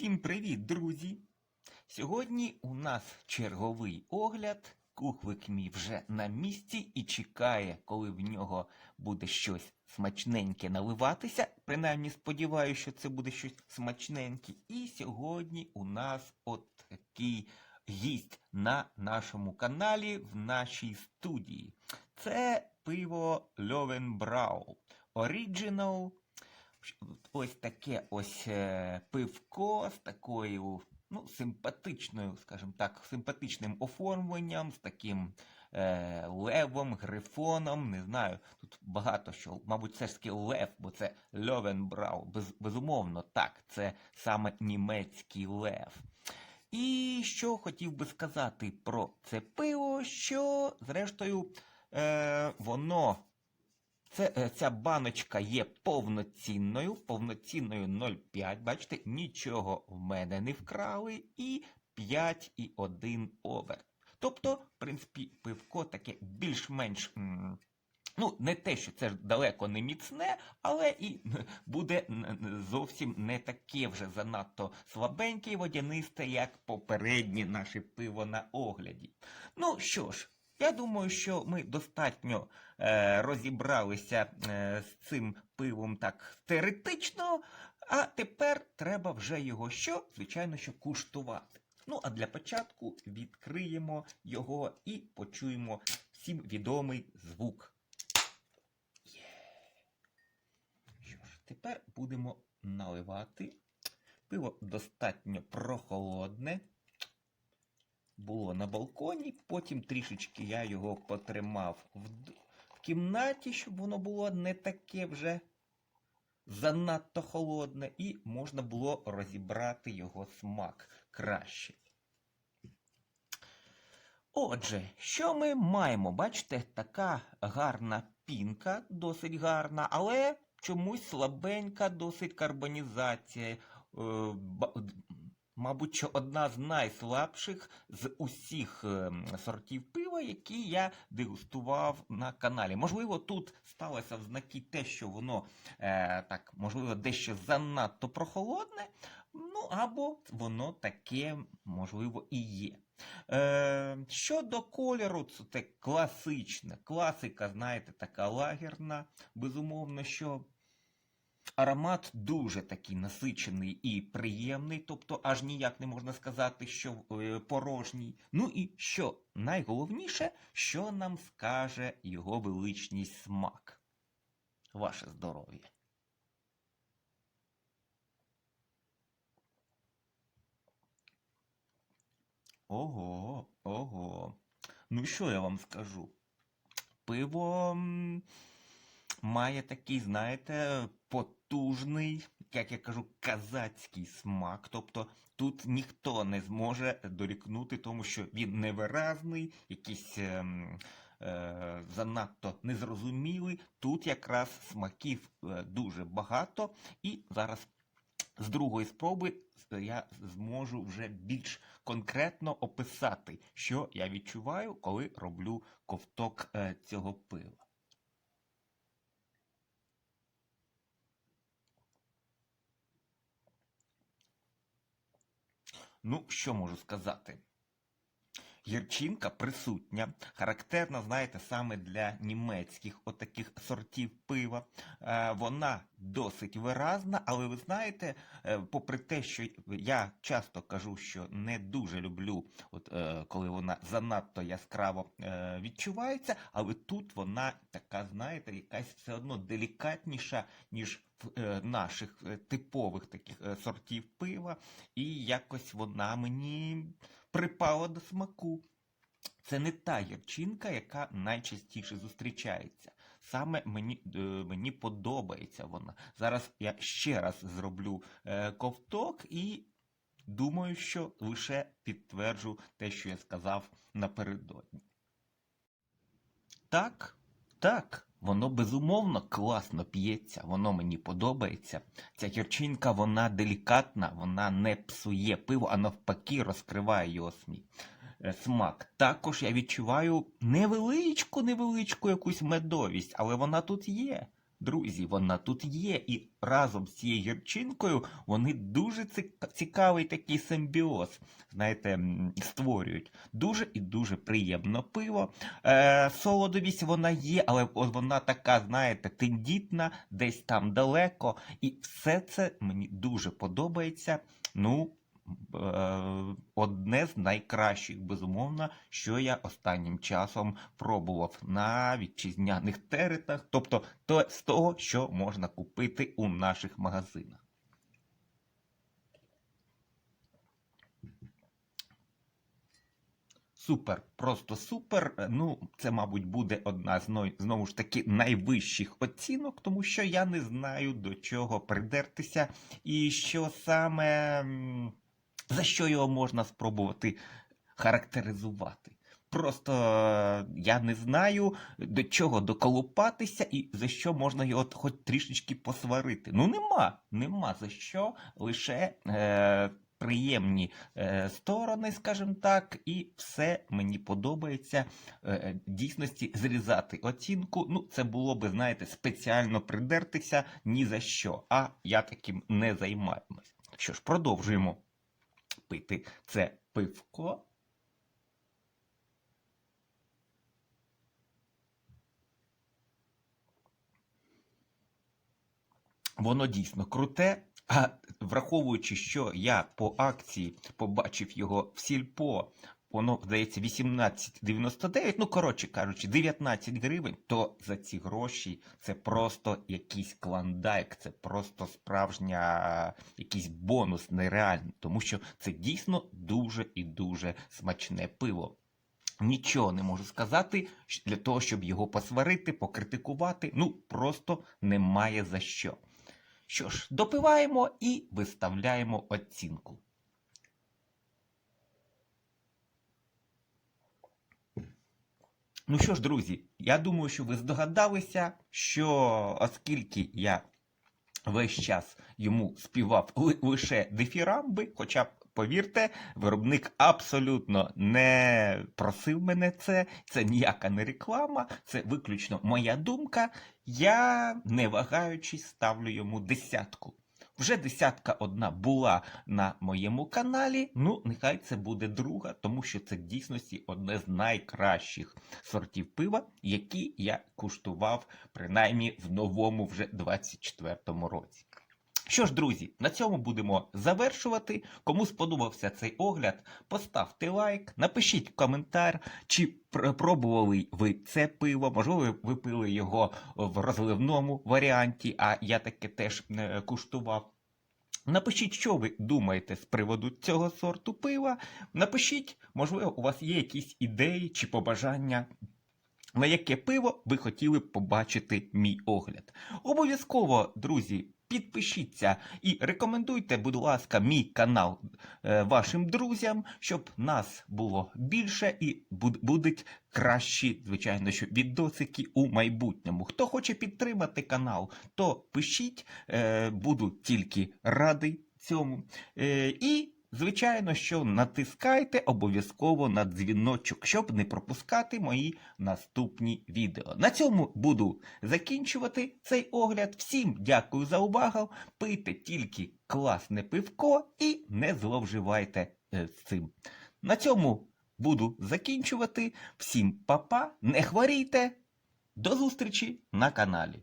Всім привіт, друзі! Сьогодні у нас черговий огляд. Кухлик мій вже на місці і чекає, коли в нього буде щось смачненьке наливатися. Принаймні сподіваюся, що це буде щось смачненьке. І сьогодні у нас от такий гість на нашому каналі в нашій студії. Це пиво Льовенбрау. Оріджинал ось таке ось е, пивко з такою ну, симпатичною, скажімо так, симпатичним оформленням, з таким е, левом, грифоном. Не знаю, тут багато що, мабуть, це ж таки лев, бо це Льовенбрау. Без, безумовно, так, це саме німецький лев. І що хотів би сказати про це пиво, що, зрештою, е, воно. Це, е, ця баночка є повноцінною, повноцінною 0,5. Bачите, нічого в мене не вкрали, і 5,1 овер. Тобто, в принципі, пивко таке більш-менш. Ну, не те, що це далеко не міцне, але і буде зовсім не таке вже занадто слабеньке і водянисте, як попереднє наше пиво на огляді. Ну що ж, я думаю, що ми достатньо е, розібралися е, з цим пивом так теоретично, а тепер треба вже його що? Звичайно, що куштувати. Ну, а для початку відкриємо його і почуємо всім відомий звук. Є. Що ж, тепер будемо наливати. Пиво достатньо прохолодне. Було на балконі, потім трішечки я його потримав в, в кімнаті, щоб воно було не таке вже занадто холодне, і можна було розібрати його смак краще. Отже, що ми маємо? Бачите, така гарна пінка, досить гарна, але чомусь слабенька, досить карбонізація. Мабуть, одна з найслабших з усіх ем, сортів пива, які я дегустував на каналі. Можливо, тут сталося в знаки те, що воно е, так, можливо, дещо занадто прохолодне, ну або воно таке, можливо, і є. Е, щодо кольору, це те класичне. Класика, знаєте, така лагерна. Безумовно, що аромат дуже такий насичений і приємний, тобто аж ніяк не можна сказати, що е, порожній. Ну і що найголовніше, що нам скаже його величність смак. Ваше здоров'я. Ого, ого. Ну що я вам скажу? Пиво має такий, знаєте, потужний, як я кажу, казацький смак. Тобто тут ніхто не зможе дорікнути тому, що він невиразний, якийсь ем, е, занадто незрозумілий. Тут якраз смаків е, дуже багато. І зараз з другої спроби е, я зможу вже більш конкретно описати, що я відчуваю, коли роблю ковток е, цього пива. Ну, що можу сказати? Гірчинка присутня, характерна, знаєте, саме для німецьких отаких сортів пива. Е, вона досить виразна, але ви знаєте, е, попри те, що я часто кажу, що не дуже люблю, от, е, коли вона занадто яскраво відчувається, але тут вона така, знаєте, якась все одно делікатніша, ніж наших е, типових таких е, сортів пива, і якось вона мені припала до смаку. Це не та гірчинка, яка найчастіше зустрічається. Саме мені, е, мені подобається вона. Зараз я ще раз зроблю е, ковток і думаю, що лише підтверджу те, що я сказав напередодні. Так, так, воно безумовно класно п'ється, воно мені подобається. Ця гірчинка, вона делікатна, вона не псує пиво, а навпаки розкриває його е, смак. Також я відчуваю невеличку, невеличку якусь медовість, але вона тут є. Друзі, вона тут є, і разом з цією гірчинкою вони дуже цікавий такий симбіоз, знаєте, створюють. Дуже і дуже приємно пиво. Е, солодовість вона є, але вона така, знаєте, тендітна, десь там далеко. І все це мені дуже подобається. Ну, одне з найкращих, безумовно, що я останнім часом пробував на вітчизняних теретах, тобто то, з того, що можна купити у наших магазинах. Супер, просто супер. Е, Ну, це, мабуть, буде одна з знову ж таки найвищих оцінок, тому що я не знаю до чого придертися, і що саме за що його можна спробувати характеризувати. Просто е, я не знаю до чого доколупатися і за що можна його хоч трішечки посварити. Ну нема, нема за що, лише е, приємні е, сторони, скажімо так, і все мені подобається е, дійсності зрізати оцінку. Ну, це було би, знаєте, спеціально придертися ні за що. А я таким не займаємось. Що ж, продовжуємо пити це пивко. Воно дійсно круте. А враховуючи, що я по акції побачив його в сільпо, воно здається 18,99, ну коротше кажучи, 19 гривень, то за ці гроші це просто якийсь клондайк, це просто справжня якийсь бонус нереальний, тому що це дійсно дуже і дуже смачне пиво. Нічого не можу сказати для того, щоб його посварити, покритикувати. Ну просто немає за що. Що ж, допиваємо і виставляємо оцінку. Ну що ж, друзі, я думаю, що ви здогадалися, що оскільки я весь час йому співав лише дифірамби, хоча повірте, виробник абсолютно не просив мене це, це ніяка не реклама, це виключно моя думка. Я, не вагаючись, ставлю йому десятку. Вже десятка одна була на моєму каналі. Ну, нехай це буде друга, тому що це в дійсності одне з найкращих сортів пива, які я куштував принаймні в новому вже 24-му році. Що ж, друзі, на цьому будемо завершувати. Кому сподобався цей огляд, поставте лайк, напишіть коментар, чи пробували ви це пиво, можливо, ви пили його в розливному варіанті, а я таке теж е, куштував. Напишіть, що ви думаєте з приводу цього сорту пива. Напишіть, можливо, у вас є якісь ідеї чи побажання, на яке пиво ви хотіли б побачити мій огляд. Обов'язково, друзі, підпишіться і рекомендуйте, будь ласка, мій канал е, вашим друзям, щоб нас було більше і буд- будуть кращі, звичайно, що відосики у майбутньому. Хто хоче підтримати канал, то пишіть, е, буду тільки радий цьому. Е, і Звичайно, що натискайте обов'язково на дзвіночок, щоб не пропускати мої наступні відео. На цьому буду закінчувати цей огляд. Всім дякую за увагу. Пийте тільки класне пивко і не зловживайте е, з цим. На цьому буду закінчувати. Всім па-па, не хворійте. До зустрічі на каналі.